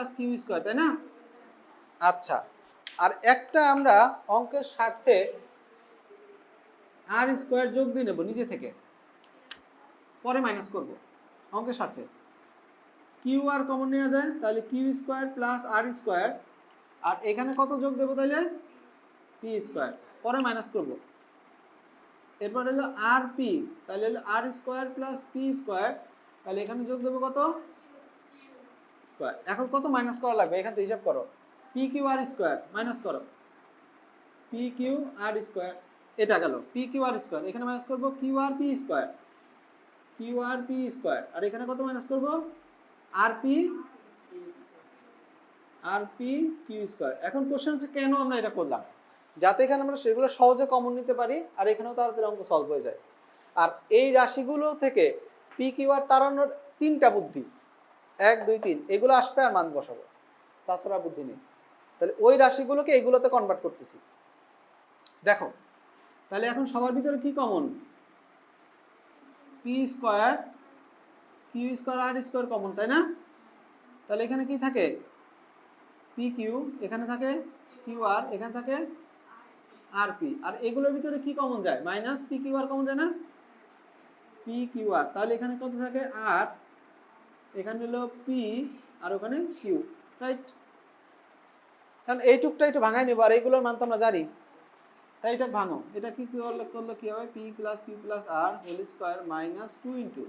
Plus Q square তাই না? আচ্ছা আর একটা আমরা অঙ্কের স্বার্থে আর স্কোয়ার যোগ দিয়ে নেব নিচে থেকে। পরে মাইনাস করব, অঙ্কের স্বার্থে। কিউ আর কমন নেওয়া যায়, তাহলে Q square plus R square আর এখানে কত যোগ দেবো তাহলে? পি স্কোয়ার পরে মাইনাস করব। এরপর হলো আর পি তাহলে হলো R square plus P square তাহলে এখানে যোগ দেবো কত? স্কোয়ার এখন কত মাইনাস করা লাগবে? এখান থেকে হিসাব করো। P Q R square minus করো। পি কিউ আর স্কোয়ার এটা গেল। পি কিউ আর স্কোয়ার এখানে মাইনাস করব Q R P square Q R P square আর এখানে কত মাইনাস করব? R P R P Q square এখন কোশ্চেন হচ্ছে কেন আমরা এটা করলাম? যাতে এখানে আমরা সেগুলো সহজে কমন নিতে পারি, আর এখানেও তাড়াতাড়ি অঙ্ক সলভ হয়ে যায়। আর এই রাশিগুলো থেকে পি কিউ আর তাড়ানোর তিনটা বুদ্ধি। এক, দুই, তিন, এগুলো আসবে আর মান বসাবো। তাছাড়া বুদ্ধি নেই। তাহলে ওই রাশিগুলোকে এগুলোতে কনভার্ট করতেছি। দেখো, তাহলে এখন সবার ভিতরে কি common P square Q square R square common তাই না? তাহলে এখানে কি থাকে? পি কিউ এখানে থাকে কিউ আর এখানে থাকে আর পি আর এগুলোর ভিতরে কি কমন যায়? Minus P Q R common যায় না? পি কিউ আর তাহলে এখানে কত থাকে? আর এখানে হলো পি আর ওখানে কিউ রাইট কারণ এইটুকটা একটু ভাঙাই নেব, আর এইগুলোর মান তো আমরা জানি। তাই এটা ভাঙো। এটা কি করলে করলে কি হবে? P plus Q plus R whole square minus two into